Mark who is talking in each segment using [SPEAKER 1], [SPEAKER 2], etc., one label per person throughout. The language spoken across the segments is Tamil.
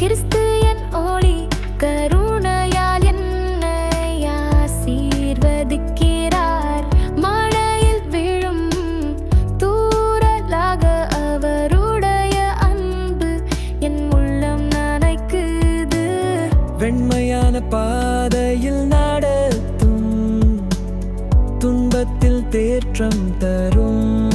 [SPEAKER 1] கிறிஸ்து என் ஒளி கருணையால் என்னை ஆசீர்வதிக்கிறார். மழையில் விழும் தூரலாக அவருடைய அன்பு என் உள்ளம் நனைக்குது.
[SPEAKER 2] வெண்மையான பாதையில் நடத்தும் துன்பத்தில் தேற்றம் தரும்.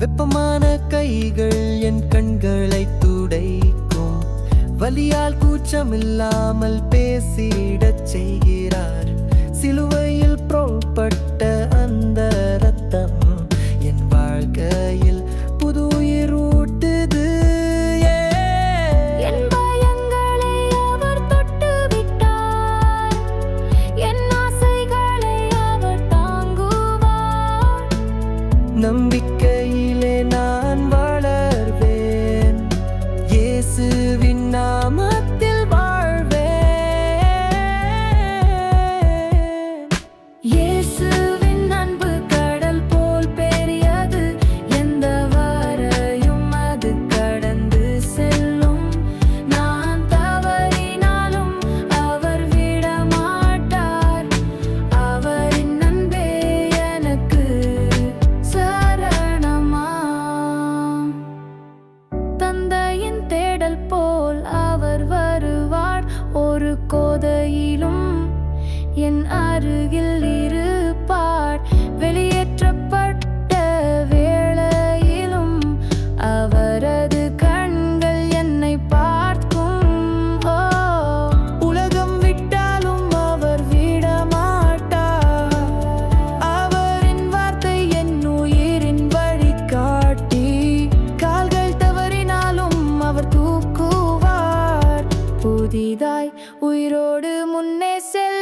[SPEAKER 2] வெப்பமான கைகள் என் கண்களை துடைக்கும். வலியால் கூச்சமில்லாமல் பேசிடச் செய்கிறார். சிலுவையில் புறப்பட்ட அந்த ரத்தம் என் வாழ்க்கையில் புது உயிர் ஊட்டுது. நம்பிக்கை
[SPEAKER 1] அருகில் இருப்பார். வெளியேற்றப்பட்ட வேளையிலும் அவரது கண்கள் என்னை பார்க்கும். உலகம் விட்டாலும் அவர் விடமாட்டார். அவரின் வார்த்தை என் உயிரின் வழி காட்டி கால்கள் தவறினாலும் அவர் தூக்குவார். புதிதாய் உயிரோடு முன்னே செல்